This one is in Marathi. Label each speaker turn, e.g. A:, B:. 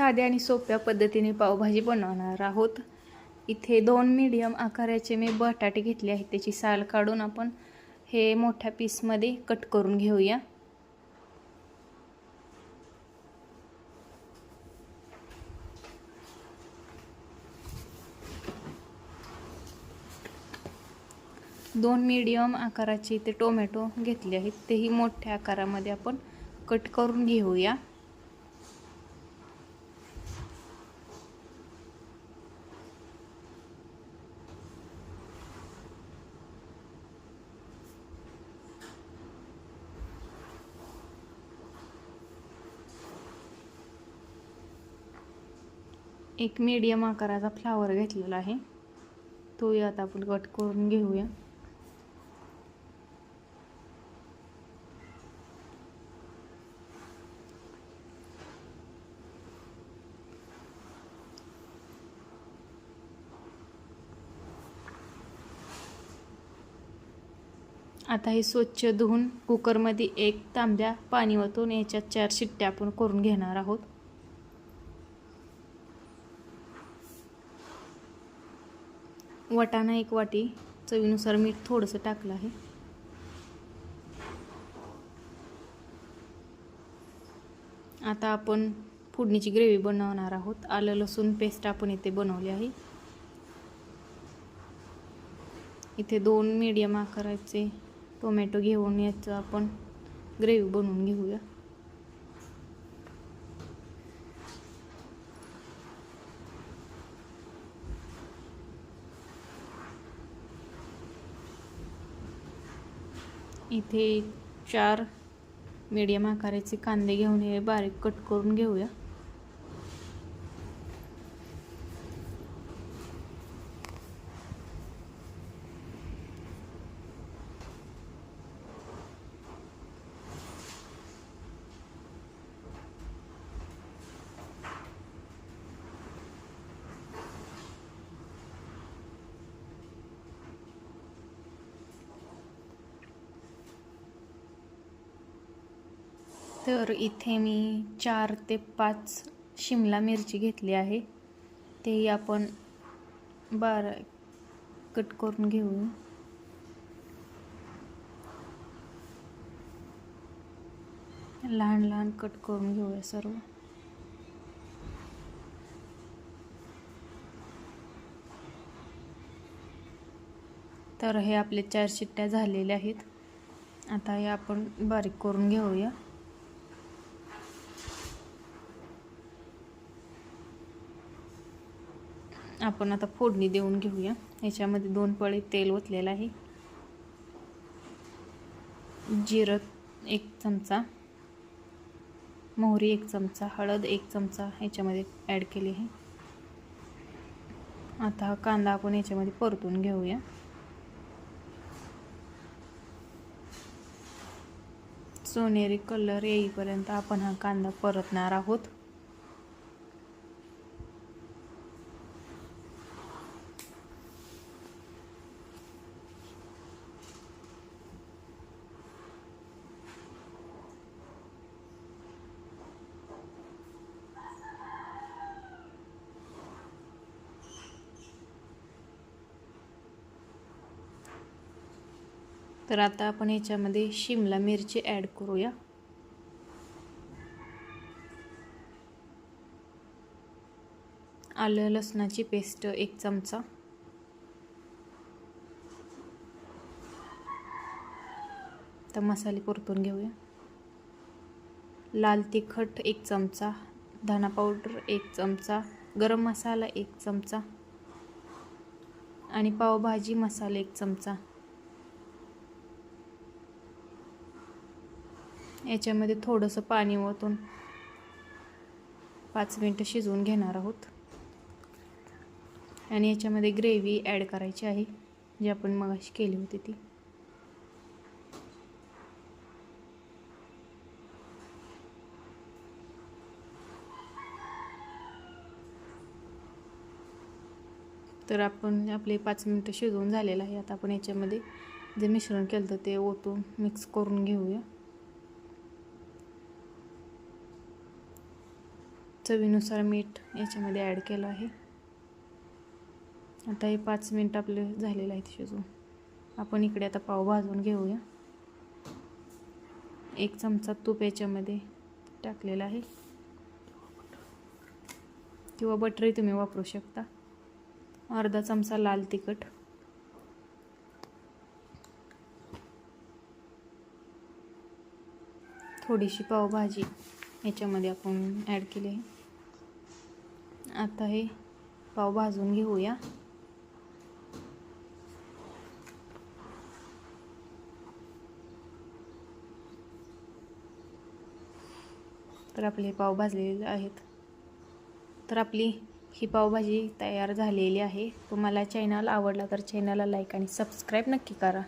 A: साध्या आणि सोप्या पद्धतीने पावभाजी बनवणार आहोत. इथे दोन मीडियम आकाराचे मी बटाटे घेतले आहेत. त्याची साल काढून आपण हे मोठ्या पीसमध्ये कट करून घेऊया. दोन मीडियम आकाराचे इथे टोमॅटो घेतले आहेत. तेही मोठ्या आकारामध्ये आपण कट करून घेऊया. एक मीडियम आकाराचा फ्लावर घेतलेला आहे. तोही आता आपण कट करून घेऊया. आता हे स्वच्छ धुवून कुकरमध्ये एक तांब्या पाणी ओतून याच्यात चार शिट्ट्या आपण करून घेणार आहोत. वटाणा एक वाटी चवीनुसार मीठ थोडंसं टाकलं आहे. आता आपण फोडणीची ग्रेव्ही बनवणार आहोत. आलं लसूण पेस्ट आपण इथे बनवली आहे. इथे दोन मीडियम आकाराचे टोमॅटो घेऊन याचं आपण ग्रेव्ही बनवून घेऊया. इथे चार मीडियम आकाराचे कांदे घेऊन हे बारीक कट करून घेऊया. तर इथे मी चार ते पाच शिमला मिरची घेतली आहे. तेही आपण बारा कट करून घेऊ. लहान लहान कट करून घेऊया सर्व. तर हे आपले चार शिट्ट्या झालेल्या आहेत. आता हे आपण बारीक करून घेऊया. आपण आता फोडणी देऊन घेऊया. याच्यामध्ये दोन पळे तेल ओतलेलं आहे. जिरं एक चमचा. मोहरी एक चमचा. हळद एक चमचा याच्यामध्ये ॲड केली आहे. आता हा कांदा आपण याच्यामध्ये परतून घेऊया. सोनेरी कलर येईपर्यंत आपण हा कांदा परतणार आहोत. तर आता आपण याच्यामध्ये शिमला मिरची ॲड करूया. आलं लसणाची पेस्ट एक चमचा. तर मसाले परतून घेऊया. लाल तिखट एक चमचा धना पावडर एक चमचा गरम मसाला एक चमचा आणि पावभाजी मसाला एक चमचा. याच्यामध्ये थोडंसं पाणी ओतून पाच मिनटं शिजवून घेणार आहोत. आणि याच्यामध्ये ग्रेव्ही ॲड करायची आहे जी आपण मगाशी केली होती ती. तर आपण आपले पाच मिनटं शिजवून झालेलं आहे. आता आपण याच्यामध्ये जे मिश्रण केलं होतं ते ओतून मिक्स करून घेऊया. चवीनुसार मीठ याच्यामध्ये ॲड केलं आहे. आता हे पाच मिनटं आपले झालेलं आहेत शिजवून आपण इकडे आता पाव भाजून घेऊया. एक चमचा तूप याच्यामध्ये टाकलेला आहे. किंवा बटरही तुम्ही वापरू शकता. अर्धा चमचा लाल तिखट. थोडीशी पावभाजी याच्यामध्ये आपण ॲड केली आहे. आता हे पाव भाजून घेऊया. तर आपले पाव भाजलेले आहेत. तर आपली ही पावभाजी तयार झालेली आहे. तुम्हाला चॅनल आवडला तर चॅनलला लाईक आणि सबस्क्राईब नक्की करा.